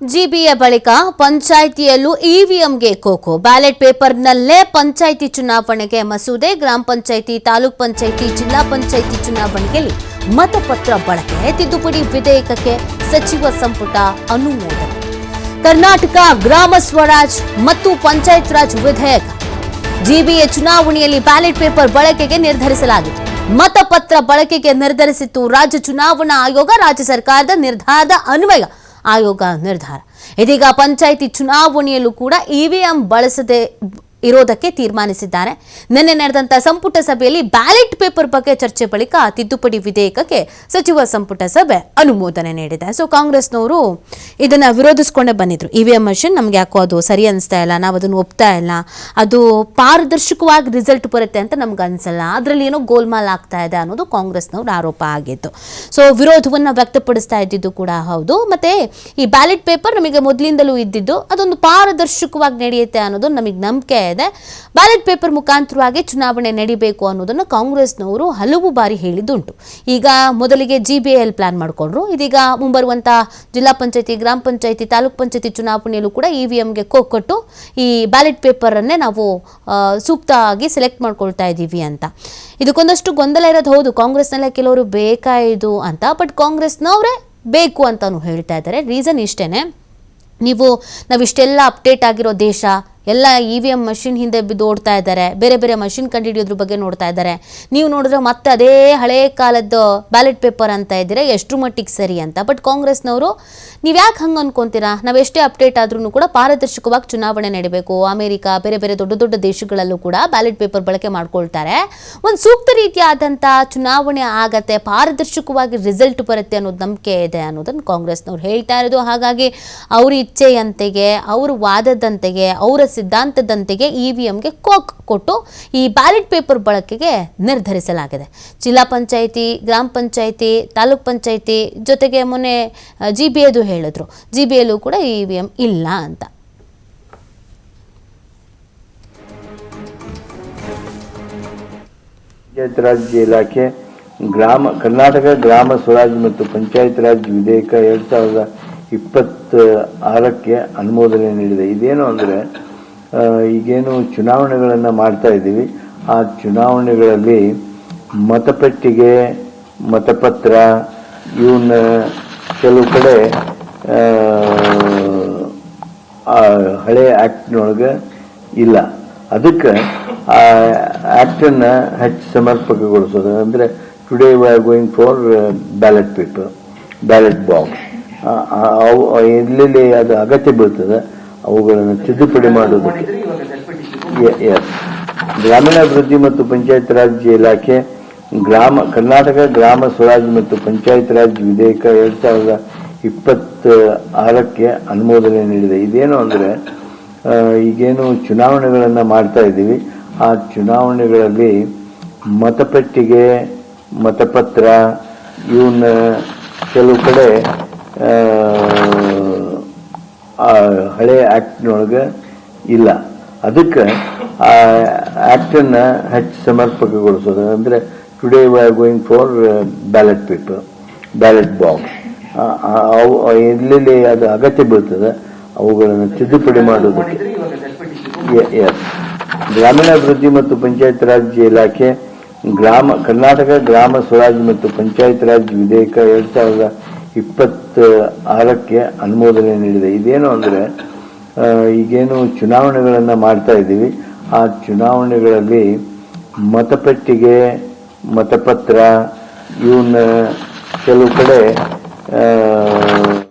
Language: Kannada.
ಜಿಬಿಎ ಬಳಿಕ ಪಂಚಾಯಿತಿಯಲ್ಲೂ ಇವಿಎಂಗೆ ಕೋಕೋ ಬ್ಯಾಲೆಟ್ ಪೇಪರ್ನಲ್ಲೇ ಪಂಚಾಯಿತಿ ಚುನಾವಣೆಗೆ ಮಸೂದೆ. ಗ್ರಾಮ ಪಂಚಾಯಿತಿ, ತಾಲೂಕ್ ಪಂಚಾಯಿತಿ, ಜಿಲ್ಲಾ ಪಂಚಾಯಿತಿ ಚುನಾವಣೆಯಲ್ಲಿ ಮತಪತ್ರ ಬಳಕೆ. ತಿದ್ದುಪಡಿ ವಿಧೇಯಕಕ್ಕೆ ಸಚಿವ ಸಂಪುಟ ಅನುಮೋದನೆ. ಕರ್ನಾಟಕ ಗ್ರಾಮ ಸ್ವರಾಜ್ ಮತ್ತು ಪಂಚಾಯತ್ ರಾಜ್ ವಿಧೇಯಕ. ಜಿಬಿಎ ಚುನಾವಣೆಯಲ್ಲಿ ಬ್ಯಾಲೆಟ್ ಪೇಪರ್ ಬಳಕೆಗೆ ನಿರ್ಧರಿಸಲಾಗಿದೆ. ಮತಪತ್ರ ಬಳಕೆಗೆ ನಿರ್ಧರಿಸಿತ್ತು ರಾಜ್ಯ ಚುನಾವಣಾ ಆಯೋಗ. ರಾಜ್ಯ ಸರ್ಕಾರದ ನಿರ್ಧಾರದ ಅನ್ವಯ ಆಯೋಗ ನಿರ್ಧಾರ. ಇದೀಗ ಪಂಚಾಯಿತಿ ಚುನಾವಣೆಯಲ್ಲೂ ಕೂಡ ಇವಿಎಂ ಬಳಸದೆ ಇರೋದಕ್ಕೆ ತೀರ್ಮಾನಿಸಿದ್ದಾರೆ. ನಿನ್ನೆ ನಡೆದಂತ ಸಂಪುಟ ಸಭೆಯಲ್ಲಿ ಬ್ಯಾಲೆಟ್ ಪೇಪರ್ ಬಗ್ಗೆ ಚರ್ಚೆ ಬಳಿಕ ತಿದ್ದುಪಡಿ ವಿಧೇಯಕಕ್ಕೆ ಸಚಿವ ಸಂಪುಟ ಸಭೆ ಅನುಮೋದನೆ ನೀಡಿದೆ. ಸೊ, ಕಾಂಗ್ರೆಸ್ನವರು ಇದನ್ನ ವಿರೋಧಿಸ್ಕೊಂಡೇ ಬಂದಿದ್ರು. ಇವಿಎಂ ಮಷಿನ್ ನಮ್ಗೆ ಯಾಕೋ ಅದು ಸರಿ ಅನಿಸ್ತಾ ಇಲ್ಲ, ನಾವು ಅದನ್ನು ಒಪ್ತಾ ಇಲ್ಲ, ಅದು ಪಾರದರ್ಶಕವಾಗಿ ರಿಸಲ್ಟ್ ಬರುತ್ತೆ ಅಂತ ನಮ್ಗೆ ಅನ್ಸಲ್ಲ, ಅದರಲ್ಲಿ ಏನೋ ಗೋಲ್ಮಾಲ್ ಆಗ್ತಾ ಇದೆ ಅನ್ನೋದು ಕಾಂಗ್ರೆಸ್ನವ್ರ ಆರೋಪ ಆಗಿತ್ತು ಸೊ, ವಿರೋಧವನ್ನು ವ್ಯಕ್ತಪಡಿಸ್ತಾ ಇದ್ದಿದ್ದು ಕೂಡ ಹೌದು. ಮತ್ತೆ ಈ ಬ್ಯಾಲೆಟ್ ಪೇಪರ್ ನಮಗೆ ಮೊದಲಿಂದಲೂ ಇದ್ದಿದ್ದು ಅದೊಂದು ಪಾರದರ್ಶಕವಾಗಿ ನಡೆಯುತ್ತೆ ಅನ್ನೋದು ನಮಗೆ ನಂಬಿಕೆ ಇದೆ. ಬ್ಯಾಲೆಟ್ ಪೇಪರ್ ಮುಖಾಂತರವಾಗಿ ಚುನಾವಣೆ ನಡಿಬೇಕು ಅನ್ನೋದನ್ನು ಕಾಂಗ್ರೆಸ್ನವರು ಹಲವು ಬಾರಿ ಹೇಳಿದ್ದುಂಟು. ಈಗ ಮೊದಲಿಗೆ ಜಿ ಬಿ ಎಲ್ ಪ್ಲಾನ್ ಮಾಡಿಕೊಂಡ್ರು. ಇದೀಗ ಮುಂಬರುವಂತಹ ಜಿಲ್ಲಾ ಪಂಚಾಯತಿ, ಗ್ರಾಮ ಪಂಚಾಯತಿ, ತಾಲೂಕ್ ಪಂಚಾಯತಿ ಚುನಾವಣೆಯಲ್ಲೂ ಕೂಡ ಇ ವಿ ಎಂಗೆ ಕೊಟ್ಟು ಈ ಬ್ಯಾಲೆಟ್ ಪೇಪರನ್ನೇ ನಾವು ಸೂಕ್ತ ಆಗಿ ಸೆಲೆಕ್ಟ್ ಮಾಡ್ಕೊಳ್ತಾ ಇದ್ದೀವಿ ಅಂತ. ಇದಕ್ಕೊಂದಷ್ಟು ಗೊಂದಲ ಇರೋದು ಹೌದು. ಕಾಂಗ್ರೆಸ್ನಲ್ಲೇ ಕೆಲವರು ಬೇಕಾಯಿದು ಅಂತ. ಬಟ್ ಕಾಂಗ್ರೆಸ್ನವರೇ ಬೇಕು ಅಂತಾನು ಹೇಳ್ತಾ ಇದ್ದಾರೆ. ರೀಸನ್ ಇಷ್ಟೇನೆ. ನೀವು ನಾವಿಷ್ಟೆಲ್ಲ ಅಪ್ಡೇಟ್ ಆಗಿರೋ ದೇಶ ಎಲ್ಲ ಇ ವಿ ಎಂ ಮಷಿನ್ ಹಿಂದೆ ಬಿದ್ದು ಓಡ್ತಾ ಇದ್ದಾರೆ. ಬೇರೆ ಬೇರೆ ಮಷಿನ್ ಕಂಡುಹಿಡಿಯೋದ್ರ ಬಗ್ಗೆ ನೋಡ್ತಾ ಇದ್ದಾರೆ. ನೀವು ನೋಡಿದ್ರೆ ಮತ್ತೆ ಅದೇ ಹಳೆ ಕಾಲದ್ದು ಬ್ಯಾಲೆಟ್ ಪೇಪರ್ ಅಂತ ಇದ್ದೀರಾ? ಎಷ್ಟು ಮಟ್ಟಿಗೆ ಸರಿ ಅಂತ. ಬಟ್ ಕಾಂಗ್ರೆಸ್ನವರು ನೀವು ಯಾಕೆ ಹಂಗೆ ಅನ್ಕೊಂತೀರಾ? ನಾವು ಎಷ್ಟೇ ಅಪ್ಡೇಟ್ ಆದ್ರೂ ಕೂಡ ಪಾರದರ್ಶಕವಾಗಿ ಚುನಾವಣೆ ನಡೀಬೇಕು. ಅಮೆರಿಕ, ಬೇರೆ ಬೇರೆ ದೊಡ್ಡ ದೊಡ್ಡ ದೇಶಗಳಲ್ಲೂ ಕೂಡ ಬ್ಯಾಲೆಟ್ ಪೇಪರ್ ಬಳಕೆ ಮಾಡ್ಕೊಳ್ತಾರೆ. ಒಂದು ಸೂಕ್ತ ರೀತಿಯಾದಂಥ ಚುನಾವಣೆ ಆಗತ್ತೆ, ಪಾರದರ್ಶಕವಾಗಿ ರಿಸಲ್ಟ್ ಬರುತ್ತೆ ಅನ್ನೋದು ನಂಬಿಕೆ ಇದೆ ಅನ್ನೋದನ್ನು ಕಾಂಗ್ರೆಸ್ನವ್ರು ಹೇಳ್ತಾ ಇರೋದು. ಹಾಗಾಗಿ ಅವ್ರ ಇಚ್ಛೆಯಂತೆಗೆ, ಅವ್ರ ವಾದದಂತೆಗೆ, ಅವರ ಸಿದ್ಧಾಂತದಂತೆಗೆ ಇವಿಎಂಗೆ ಕೋಕ್ ಕೊಟ್ಟು ಈ ಬ್ಯಾಲೆಟ್ ಪೇಪರ್ ಬಳಕೆಗೆ ನಿರ್ಧರಿಸಲಾಗಿದೆ. ಜಿಲ್ಲಾ ಪಂಚಾಯಿತಿ, ಗ್ರಾಮ ಪಂಚಾಯಿತಿ, ತಾಲೂಕ್ ಪಂಚಾಯಿತಿ ಜೊತೆಗೆ ಮೊನ್ನೆ ಜಿ ಬಿ ಎದು ಹೇಳಿದ್ರು. ಜಿ ಬಿ ಎಲ್ಲೂ ಕೂಡ ಇ ವಿ ಎಂ ಇಲ್ಲ ಅಂತ. ಪಂಚಾಯತ್ ರಾಜ್ ಇಲಾಖೆ, ಗ್ರಾಮ, ಕರ್ನಾಟಕ ಗ್ರಾಮ ಸ್ವರಾಜ್ ಮತ್ತು ಪಂಚಾಯತ್ ರಾಜ್ ವಿಧೇಯಕ ಎರಡ್ ಸಾವಿರದ ಇಪ್ಪತ್ತ ಆರಕ್ಕೆ ಅನುಮೋದನೆ ನೀಡಿದೆ. ಇದೇನು ಅಂದ್ರೆ ಈಗೇನು ಚುನಾವಣೆಗಳನ್ನು ಮಾಡ್ತಾ ಇದ್ದೀವಿ. ಆ ಚುನಾವಣೆಗಳಲ್ಲಿ ಮತಪೆಟ್ಟಿಗೆ, ಮತಪತ್ರ ಇವನ್ನ ಕೆಲವು ಕಡೆ ಹಳೆ ಆ್ಯಕ್ಟ್ನೊಳಗೆ ಇಲ್ಲ. ಅದಕ್ಕೆ ಆ ಆ್ಯಕ್ಟನ್ನು ಹೆಚ್ಚು ಸಮರ್ಪಕಗೊಳಿಸೋದು. ಅಂದರೆ today we are going for ballot paper ballot box ಎಲ್ಲೆಲ್ಲಿ ಅದು ಅಗತ್ಯ ಬೀಳ್ತದೆ ಅವುಗಳನ್ನು ತಿದ್ದುಪಡಿ ಮಾಡುವುದಕ್ಕೆ ಗ್ರಾಮೀಣಾಭಿವೃದ್ಧಿ ಮತ್ತು ಪಂಚಾಯತ್ ರಾಜ್ ಇಲಾಖೆ, ಗ್ರಾಮ, ಕರ್ನಾಟಕ ಗ್ರಾಮ ಸ್ವರಾಜ್ ಮತ್ತು ಪಂಚಾಯತ್ ರಾಜ್ ವಿಧೇಯಕ ಎರಡ್ ಸಾವಿರದ ಇಪ್ಪತ್ತ ಆರಕ್ಕೆ ಅನುಮೋದನೆ ನೀಡಿದೆ. ಇದೇನು ಅಂದ್ರೆ ಈಗೇನು ಚುನಾವಣೆಗಳನ್ನ ಮಾಡ್ತಾ ಇದ್ದೀವಿ. ಆ ಚುನಾವಣೆಗಳಲ್ಲಿ ಮತಪೆಟ್ಟಿಗೆ, ಮತಪತ್ರ ಇವನ್ನ ಕೆಲವು ಕಡೆ ಆ, ಹಳೆ ಆಕ್ಟ್ನೊಳಗೆ ಇಲ್ಲ. ಅದಕ್ಕೆ ಆ ಆಕ್ಟನ್ನ ಹೆಚ್ಚು ಸಮರ್ಪಕಗೊಳಿಸೋದು. ಅಂದ್ರೆ today we are going for ballot paper ballot box ಎಲ್ಲೆಲ್ಲಿ ಅದು ಅಗತ್ಯ ಬೀಳ್ತದೆ ಅವುಗಳನ್ನು ತಿದ್ದುಪಡಿ ಮಾಡೋದಕ್ಕೆ. ಎಸ್ ಗ್ರಾಮೀಣಾಭಿವೃದ್ಧಿ ಮತ್ತು ಪಂಚಾಯತ್ ರಾಜ್ ಇಲಾಖೆ ಗ್ರಾಮ ಕರ್ನಾಟಕ ಗ್ರಾಮ ಸ್ವರಾಜ್ ಮತ್ತು ಪಂಚಾಯತ್ ರಾಜ್ ವಿಧೇಯಕ ಎರಡ್ ಸಾವಿರದ ಇಪ್ಪತ್ತ ಆರಕ್ಕೆ ಅನುಮೋದನೆ ನೀಡಿದೆ. ಇದೇನು ಅಂದ್ರೆ ಈಗೇನು ಚುನಾವಣೆಗಳನ್ನು ಮಾಡ್ತಾ ಇದ್ದೀವಿ. ಆ ಚುನಾವಣೆಗಳಲ್ಲಿ ಮತಪೆಟ್ಟಿಗೆ, ಮತಪತ್ರ ಇವನ್ನ ಕೆಲವು ಕಡೆ